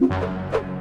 Música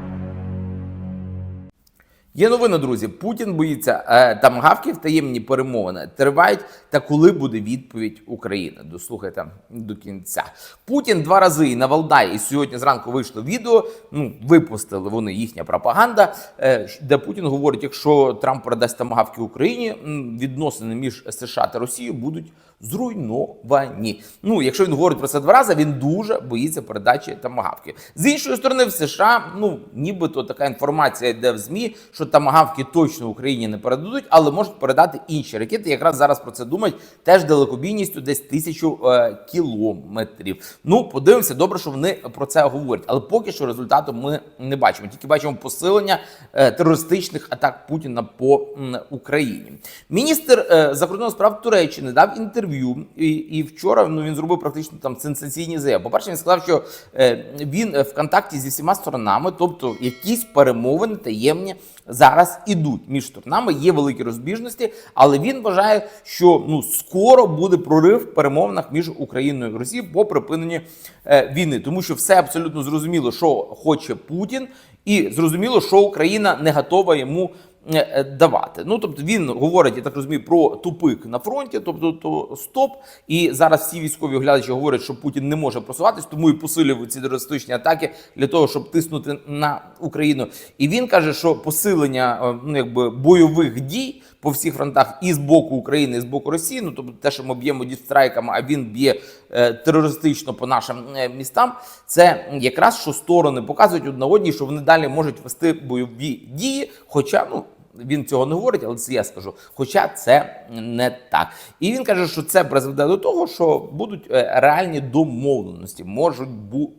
Є новина, друзі. Путін боїться е, тамагавків, таємні перемовини тривають. Та коли буде відповідь України? Дослухайте до кінця. Путін два рази і на Валдаї, і сьогодні зранку вийшло відео. Ну випустили вони їхня пропаганда, е, де Путін говорить: якщо Трамп передасть тамагавки Україні, відносини між США та Росією будуть зруйновані. Ну, якщо він говорить про це два рази, він дуже боїться передачі тамагавки. З іншої сторони, в США, ну нібито така інформація йде в змі, що тамагавки точно Україні не передадуть, але можуть передати інші ракети. Якраз зараз про це думають теж далекобійністю десь тисячу е, кілометрів. Ну, подивимося, добре, що вони про це говорять. Але поки що результату ми не бачимо. Тільки бачимо посилення е, терористичних атак Путіна по м, Україні. Міністр е, закордонних справ Туреччини дав інтерв'ю, і, і вчора ну він зробив практично там сенсаційні заяви. По перше, він сказав, що е, він в контакті зі всіма сторонами, тобто якісь перемовини таємні зараз ідуть між сторонами. Є великі розбіжності, але він вважає, що ну скоро буде прорив в перемовинах між Україною і Росією по припиненні е, війни, тому що все абсолютно зрозуміло, що хоче Путін, і зрозуміло, що Україна не готова йому. Е, е, Давати, ну тобто він говорить, я так розумію, про тупик на фронті, тобто то стоп. І зараз всі військові оглядачі говорять, що Путін не може просуватись, тому і посилюють ці терористичні атаки для того, щоб тиснути на Україну. І він каже, що посилення е, ну якби бойових дій по всіх фронтах і з боку України, і з боку Росії. Ну тобто те, що ми б'ємо дістрайками, а він б'є е, терористично по нашим е, містам. Це якраз що сторони показують одна одній, що вони далі можуть вести бойові дії. Хоча ну. Він цього не говорить, але це я скажу. Хоча це не так. І він каже, що це призведе до того, що будуть е, реальні домовленості, можуть бути.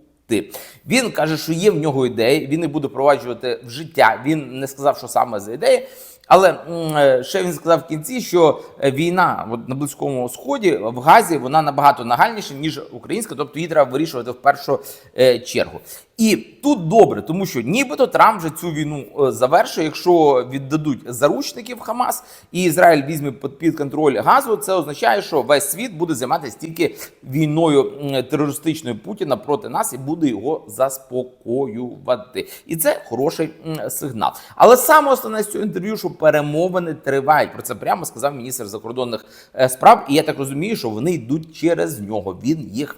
Він каже, що є в нього ідеї, він не буде впроваджувати в життя. Він не сказав, що саме за ідеї. Але е, ще він сказав в кінці, що е, війна на близькому сході в Газі вона набагато нагальніша ніж українська, тобто її треба вирішувати в першу е, чергу. І тут добре, тому що нібито Трамп вже цю війну завершує. Якщо віддадуть заручників Хамас і Ізраїль візьме під контроль газу, це означає, що весь світ буде займатися тільки війною терористичною Путіна проти нас і буде його заспокоювати. І це хороший сигнал. Але саме основне з цього інтерв'ю, що перемовини тривають. Про це прямо сказав міністр закордонних е, справ. І я так розумію, що вони йдуть через нього. Він їх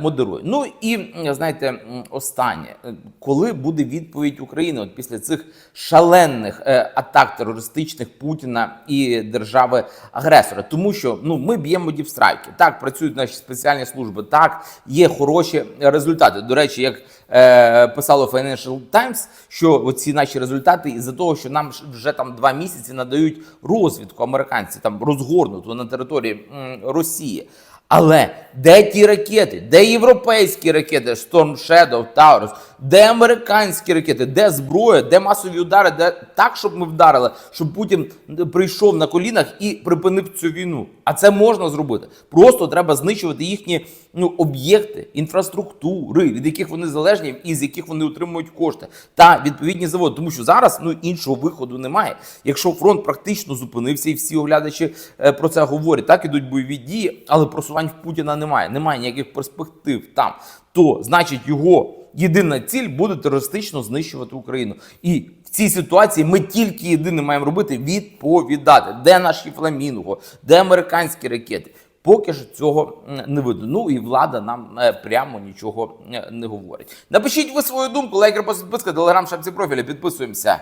модерує. Ну і знаєте, останнє, Е, коли буде відповідь України от після цих шалених е, атак терористичних Путіна і держави агресора, тому що ну ми б'ємо дівстрайки. Так працюють наші спеціальні служби. Так є хороші результати. До речі, як е, писало Financial Times, що оці наші результати із-за того, що нам вже там два місяці надають розвідку американці там розгорнуту на території м, Росії. Але де ті ракети? Де європейські ракети? Storm Shadow, Taurus? Де американські ракети? Де зброя? Де масові удари? Де так, щоб ми вдарили, щоб Путін прийшов на колінах і припинив цю війну? А це можна зробити. Просто треба знищувати їхні ну, об'єкти, інфраструктури, від яких вони залежні і з яких вони отримують кошти, та відповідні заводи. Тому що зараз ну іншого виходу немає. Якщо фронт практично зупинився, і всі оглядачі е, про це говорять, так ідуть бойові дії, але просувань в Путіна немає, немає ніяких перспектив там. То значить його єдина ціль буде терористично знищувати Україну. І в цій ситуації ми тільки єдине маємо робити відповідати, де наші фламінго, де американські ракети. Поки що цього не видно. Ну і влада нам е, прямо нічого е, не говорить. Напишіть ви свою думку, лайк, репост, підписка, телеграм, шапці профіля. Підписуємося.